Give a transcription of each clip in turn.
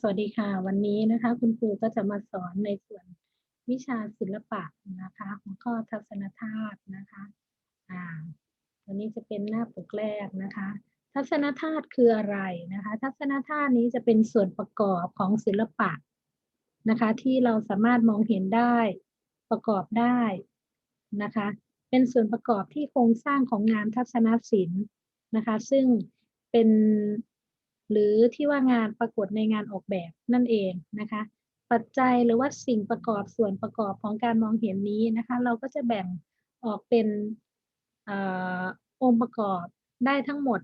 สวัสดีค่ะ วันนี้นะคะคุณครูก็จะมาสอนในส่วนวิชาศิลปะนะคะหัวข้อทัศนธาตุนะคะอ่าวันนี้จะเป็นหน้าปกแรกนะคะ ทัศนธาตุคืออะไรนะคะ ทัศนธาตุนี้จะเป็นส่วนประกอบของศิลปะนะคะ ที่เราสามารถมองเห็นได้ประกอบได้นะคะ เป็นส่วนประกอบที่โครงสร้างของงานทัศนศิลป์นะคะ ซึ่งเป็น หรือที่ว่างานปรากฏในงานออกแบบนั่นเองนะคะ ปัจจัยหรือว่าสิ่งประกอบส่วนประกอบของการมองเห็นนี้นะคะ เราก็จะแบ่งออกเป็นอองค์ประกอบได้ทั้งหมด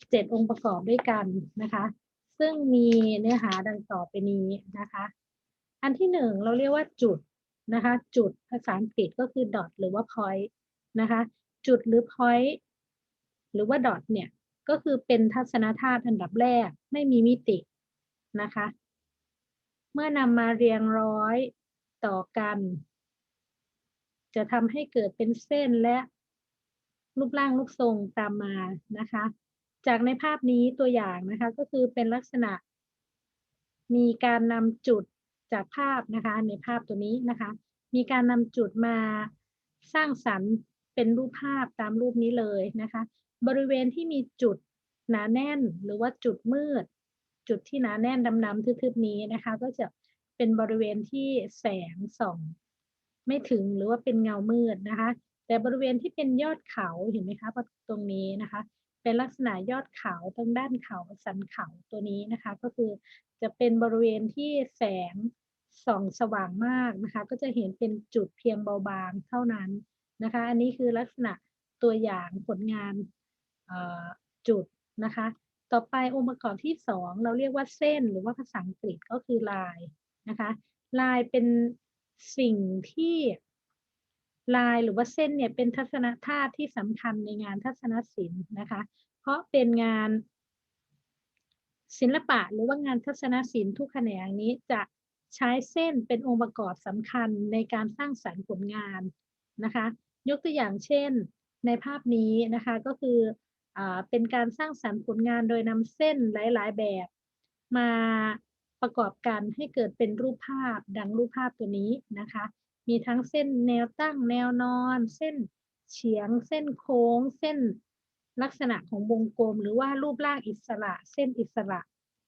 7 องค์ประกอบด้วยกันนะคะ ซึ่งมีเนื้อหาดังต่อไปนี้นะคะ อันที่หนึ่งเราเรียกว่าจุดนะคะ จุดภาษาอังกฤษก็คือ dot หรือว่า point นะคะ จุดหรือ point หรือว่า dot เนี่ย ก็คือเป็นทัศนธาตุอันดับแรกไม่มีมิตินะคะ เมื่อนำมาเรียงร้อยต่อกัน จะทำให้เกิดเป็นเส้นและรูปร่างรูปทรงตามมานะคะ จากในภาพนี้ตัวอย่างนะคะก็คือเป็นลักษณะ มีการนำจุดจากภาพนะคะ ในภาพตัวนี้นะคะ มีการนำจุดมาสร้างสรรค์เป็นรูปภาพตามรูปนี้เลยนะคะ บริเวณที่มีจุดหนาแน่นหรือว่าจุดมืด จุดที่หนาแน่นดำๆทึบๆนี้นะคะ ก็จะเป็นบริเวณที่แสงส่อง ไม่ถึงหรือว่าเป็นเงามืดนะคะ แต่บริเวณที่เป็นยอดเขาเห็นไหมคะตรงนี้นะคะ เป็นลักษณะยอดเขาตรงด้านเขาสันเขาตัวนี้นะคะ ก็คือจะเป็นบริเวณที่แสงส่องสว่างมากนะคะ ก็จะเห็นเป็นจุดเพียงเบาบางเท่านั้นนะคะ อันนี้คือลักษณะตัวอย่างผลงาน จุดนะคะ ต่อไปองค์ประกอบที่สองเราเรียกว่าเส้นหรือว่าภาษาอังกฤษก็คือลายนะคะลายเป็นสิ่งที่ลายหรือว่าเส้นเนี่ยเป็นทัศนธาตุที่สำคัญในงานทัศนศิลป์นะคะ เพราะเป็นงานศิลปะหรือว่างานทัศนศิลป์ทุกแขนงนี้จะใช้เส้นเป็นองค์ประกอบสำคัญในการสร้างสรรค์ผลงานนะคะ ยกตัวอย่างเช่นในภาพนี้นะคะก็คือ เป็นการสร้างสรรค์ผลงานโดยนำเส้นหลาย ๆ แบบ มาประกอบกันให้เกิดเป็นรูปภาพดังรูปภาพตัวนี้นะคะ มีทั้งเส้นแนวตั้งแนวนอน เส้นเฉียง เส้นโค้ง เส้นลักษณะของวงกลม หรือว่ารูปร่างอิสระ เส้นอิสระ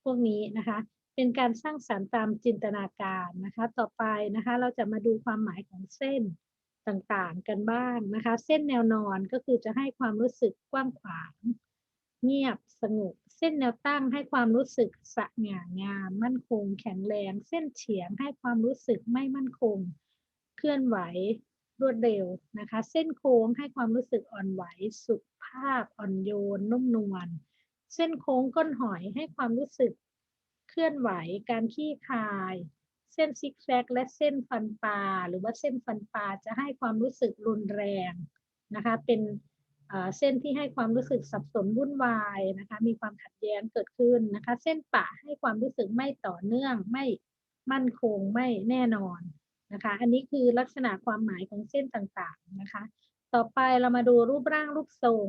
พวกนี้นะคะ เป็นการสร้างสรรค์ตามจินตนาการนะคะ ต่อไปนะคะ เราจะมาดูความหมายของเส้น ต่างๆกันบ้างนะคะ เส้นแนวนอนก็คือจะให้ความรู้สึกกว้างขวาง เงียบสงบเส้นแนวตั้งให้ความรู้สึกสง่างาม มั่นคง แข็งแรง เส้นเฉียงให้ความรู้สึกไม่มั่นคง เคลื่อนไหวรวดเร็วนะคะ เส้นโค้งให้ความรู้สึกอ่อนไหว สุภาพอ่อนโยนนุ่มนวลเส้นโค้งก้นหอยให้ความรู้สึกเคลื่อนไหว การขี้คาย ส้นซิกแซกและเส้นฟันปลาหรือว่าเส้นฟันปลาจะให้ความรู้สึกรุนแรงนะคะเป็นเส้นที่ให้ความรู้สึกสับสนวุ่นวายนะคะมีความขัดแย้งเกิดขึ้นนะคะ เส้นปะให้ความรู้สึกไม่ต่อเนื่องไม่มั่นคงไม่แน่นอนนะคะ อันนี้คือลักษณะความหมายของเส้นต่างๆนะคะ ต่อไปเรามาดูรูปร่างรูปทรง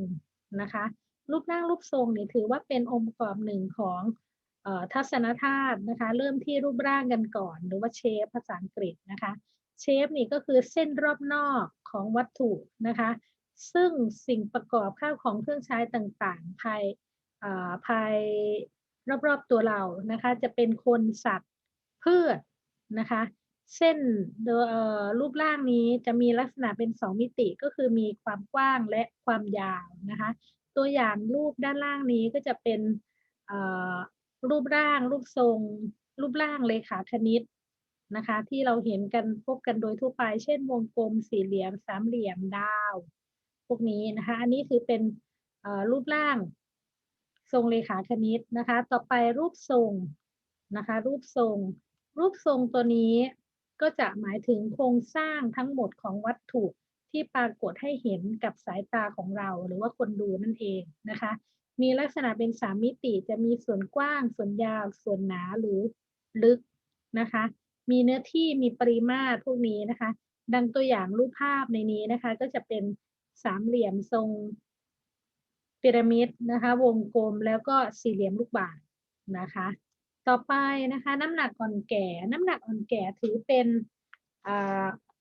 นะคะ รูปร่างรูปทรงเนี่ยถือว่าเป็นองค์ประกอบหนึ่งของ ทัศนธาตุนะคะ เริ่มที่รูปร่างกันก่อน หรือว่าเชฟภาษาอังกฤษนะคะเชฟนี่ก็คือเส้นรอบนอกของวัตถุนะคะ ซึ่งสิ่งประกอบข้าวของเครื่องใช้ต่างๆ ภายภายรอบๆตัวเรานะคะ จะเป็นคนสัตว์พืชนะคะ เส้นรูปร่างนี้จะมีลักษณะเป็นสองมิติก็คือมีความกว้างและความยาวนะคะ ตัวอย่างรูปด้านล่างนี้ก็จะเป็น รูปร่าง รูปทรง รูปร่างเลขาคณิตนะคะ ที่เราเห็นกันพบกันโดยทั่วไป เช่น วงกลม สี่เหลี่ยม สามเหลี่ยม ดาว พวกนี้นะคะ อันนี้คือเป็นรูปร่างทรงเลขาคณิตนะคะ ต่อไปรูปทรงนะคะ รูปทรง รูปทรงตัวนี้ก็จะหมายถึงโครงสร้างทั้งหมดของวัตถุที่ปรากฏให้เห็นกับสายตาของเราหรือว่าคนดูนั่นเองนะคะ มีลักษณะเป็นสามมิติจะมีส่วนกว้าง ส่วนยาว ส่วนหนาหรือลึกนะคะ มีเนื้อที่มีปริมาตรพวกนี้นะคะ ดังตัวอย่างรูปภาพในนี้นะคะ ก็จะเป็นสามเหลี่ยมทรงพีระมิดนะคะ วงกลมแล้วก็สี่เหลี่ยมลูกบาศก์นะคะ ต่อไปนะคะน้ำหนักอ่อนแก่ น้ำหนักอ่อนแก่ถือเป็นอ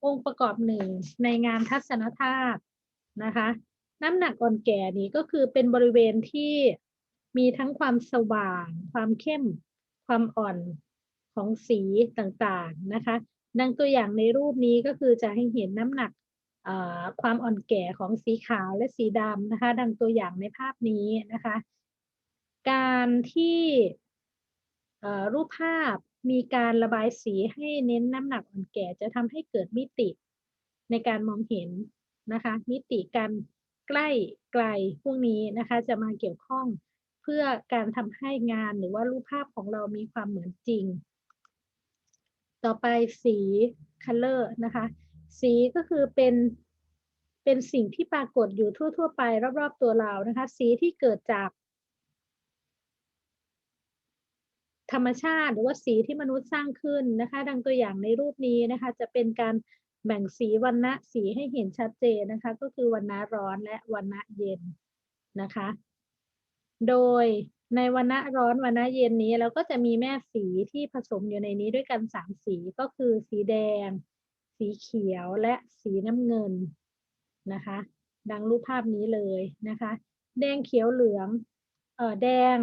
องค์ประกอบหนึ่งในงานทัศนธาตุนะคะ น้ำหนักอ่อนแก่นี้ก็คือเป็นบริเวณที่มีทั้งความสว่าง ความเข้ม ความอ่อนของสีต่างๆนะคะ ดังตัวอย่างในรูปนี้ก็คือจะให้เห็นน้ำหนักความอ่อนแก่ของสีขาวและสีดำนะคะ ดังตัวอย่างในภาพนี้นะคะ การที่รูปภาพมีการระบายสีให้เน้นน้ำหนักอ่อนแก่จะทำให้เกิดมิติในการมองเห็นนะคะ มิติการ ใกล้ไกลพวกนี้นะคะ จะมาเกี่ยวข้องเพื่อการทำให้งานหรือว่ารูปภาพของเรามีความเหมือนจริง ต่อไปสี color นะคะ สีก็คือเป็นเป็นสิ่งที่ปรากฏอยู่ทั่ว ๆ ไปรอบ ๆ ตัวเรานะคะ สีที่เกิดจาก ธรรมชาติหรือว่าสีที่มนุษย์สร้างขึ้นนะคะ ดังตัวอย่างในรูปนี้นะคะ จะเป็นการ แบ่งสีวรรณะสีให้เห็นชัดเจนนะคะ ก็คือวรรณะร้อนและวรรณะเย็นนะคะ โดยในวรรณะร้อนวรรณะเย็นนี้เราก็จะมีแม่สีที่ผสมอยู่ในนี้ด้วยกันสามสีก็คือสีแดง สีเขียวและสีน้ำเงินนะคะ ดังรูปภาพนี้เลยนะคะ แดงเขียวเหลืองเอ่อแดง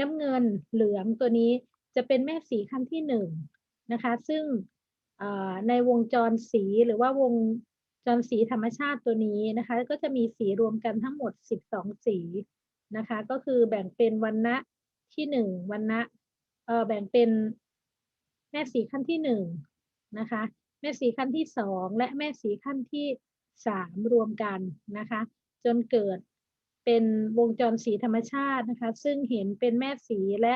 น้ำเงินเหลืองตัวนี้จะเป็นแม่สีขั้นที่หนึ่งนะคะ ซึ่ง ในวงจรสีหรือว่าวงจรสีธรรมชาติตัวนี้นะคะ ก็จะมีสีรวมกันทั้งหมด 12 สีนะคะ ก็คือแบ่งเป็นวันณะที่หนึ่งวันณะแบ่งเป็นแม่สีขั้นที่หนึ่งนะคะ แม่สีขั้นที่สองและแม่สีขั้นที่สามรวมกันนะคะ จนเกิดเป็นวงจรสีธรรมชาตินะคะ ซึ่งเห็นเป็นแม่สีและ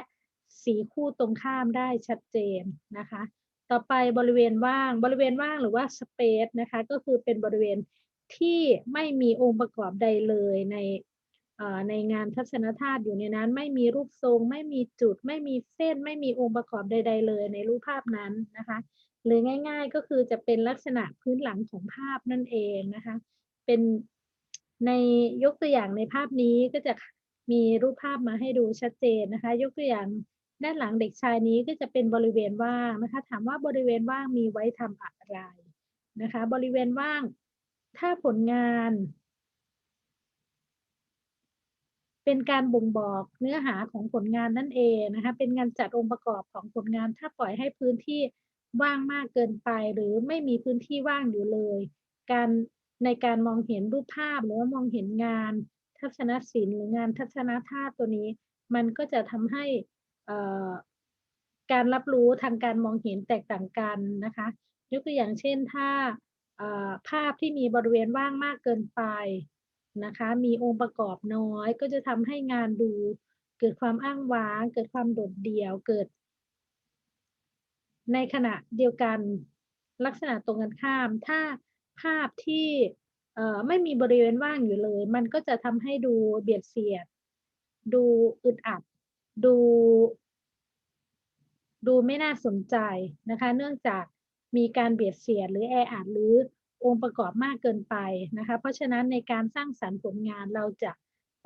สีคู่ตรงข้ามได้ชัดเจนนะคะ ต่อไปบริเวณว่างบริเวณว่างหรือว่าสเปซนะคะก็คือเป็นบริเวณที่ไม่มีองค์ประกอบใดเลยในในงานทัศนธาตุอยู่ในนั้น ไม่มีรูปทรง ไม่มีจุด ไม่มีเส้น ไม่มีองค์ประกอบใด ๆ เลยในรูปภาพนั้นนะคะหรือง่าย ๆ ก็คือจะเป็นลักษณะพื้นหลังของภาพนั่นเองนะคะเป็นในยกตัวอย่างในภาพนี้ก็จะมีรูปภาพมาให้ดูชัดเจนนะคะ ยกตัวอย่าง ด้านหลังเด็กชายนี้ก็จะเป็นบริเวณว่างนะคะ ถามว่าบริเวณว่างมีไว้ทำอะไรนะคะ บริเวณว่างถ้าผลงาน เป็นการบ่งบอกเนื้อหาของผลงานนั่นเองนะคะ เป็นงานจัดองค์ประกอบของผลงาน ถ้าปล่อยให้พื้นที่ว่างมากเกินไป หรือไม่มีพื้นที่ว่างอยู่เลย การในการมองเห็นรูปภาพหรือว่ามองเห็นงาน ทัศนศิลป์หรืองานทัศนธาตุตัวนี้ มันก็จะทำให้ การรับรู้ทางการมองเห็นแตกต่างกันนะคะยกตัวอย่างเช่นถ้าภาพที่มีบริเวณว่างมากเกินไปนะคะมีองค์ประกอบน้อย ก็จะทำให้งานดูเกิดความอ้างว้าง เกิดความโดดเดี่ยวเกิด ในขณะเดียวกันลักษณะตรงกันข้าม ถ้าภาพที่ไม่มีบริเวณว่างอยู่เลย มันก็จะทำให้ดูเบียดเสียด ดูอึดอัด ดู ดูไม่น่าสนใจนะคะ เนื่องจากมีการเบียดเสียดหรือแออัดหรือองค์ประกอบมากเกินไปนะคะ เพราะฉะนั้นในการสร้างสรรค์ผลงานเราจะ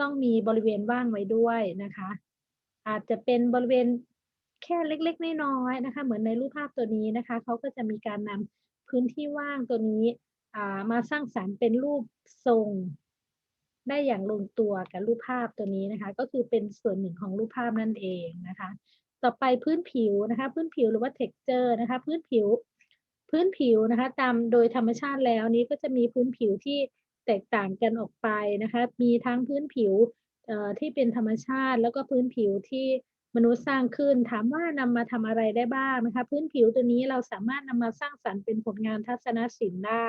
ต้องมีบริเวณว่างไว้ด้วยนะคะ อาจจะเป็นบริเวณแค่เล็กๆน้อยๆนะคะ เหมือนในรูปภาพตัวนี้นะคะเขาก็จะมีการนำพื้นที่ว่างตัวนี้มาสร้างสรรค์เป็นรูปทรง ได้อย่างลงตัวกับรูปภาพตัวนี้นะคะ ก็คือเป็นส่วนหนึ่งของรูปภาพนั่นเองนะคะ ต่อไปพื้นผิวนะคะ พื้นผิวหรือว่า texture นะคะ พื้นผิว พื้นผิวนะคะ ตามโดยธรรมชาติแล้วนี้ก็จะมีพื้นผิวที่แตกต่างกันออกไปนะคะ มีทั้งพื้นผิวเอ่อที่เป็นธรรมชาติ แล้วก็พื้นผิวที่มนุษย์สร้างขึ้น ถามว่านำมาทำอะไรได้บ้างนะคะ พื้นผิวตัวนี้เราสามารถนำมาสร้างสรรค์เป็นผลงานทัศนศิลป์ได้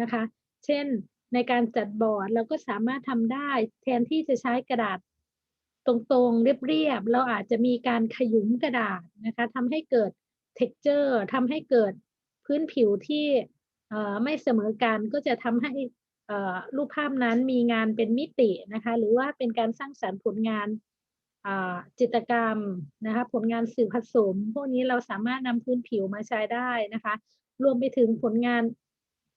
นะคะ เช่น ในการจัดบอร์ดเราก็สามารถทำได้ แทนที่จะใช้กระดาษตรงๆ เรียบๆ เราอาจจะมีการขยุมกระดาษนะคะทำให้เกิด texture ทำให้เกิดพื้นผิวที่ไม่เสมอกันก็จะทำให้รูปภาพนั้นมีงานเป็นมิตินะคะหรือว่าเป็นการสร้างสรรค์ผลงานจิตรกรรมนะคะผลงานสื่อผสม พวกนี้เราสามารถนำพื้นผิวมาใช้ได้นะคะ รวมไปถึงผลงาน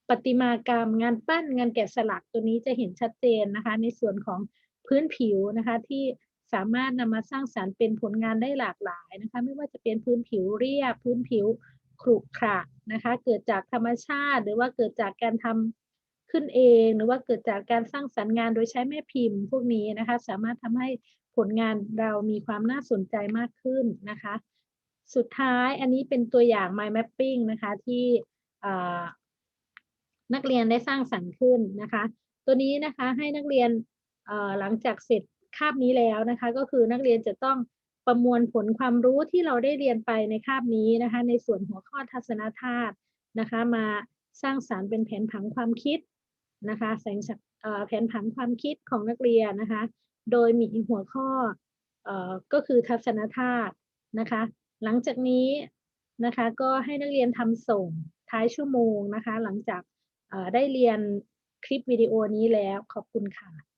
ประติมากรรม งานปั้นงานแกะสลักตัวนี้จะเห็นชัดเจนนะคะ ในส่วนของพื้นผิวนะคะที่สามารถนำมาสร้างสรรค์เป็นผลงานได้หลากหลายนะคะ ไม่ว่าจะเป็นพื้นผิวเรียบ พื้นผิวขรุขระนะคะ เกิดจากธรรมชาติ หรือว่าเกิดจากการทำขึ้นเอง หรือว่าเกิดจากการสร้างสรรค์งานโดยใช้แม่พิมพ์ พวกนี้นะคะ สามารถทำให้ผลงานเรามีความน่าสนใจมากขึ้นนะคะ สุดท้ายอันนี้เป็นตัวอย่าง mind mapping นะคะที่ นักเรียนได้สร้างสรรค์ขึ้นนะคะ ตัวนี้นะคะให้นักเรียนหลังจากเสร็จคาบนี้แล้วนะคะ ก็คือนักเรียนจะต้องประมวลผลความรู้ที่เราได้เรียนไปในคาบนี้นะคะ ในส่วนหัวข้อทัศนธาตุนะคะ มาสร้างสารรค์เป็นแผนผังความคิดนะคะแสงแผนผังความคิดของนักเรียนนะคะ โดยมีหัวข้อออก็คือทัศนธาตุนะคะ หลังจากนี้นะคะก็ให้นักเรียนทำส่งท้ายชั่วโมงนะคะ หลังจาก ได้เรียนคลิปวิดีโอนี้แล้วขอบคุณค่ะ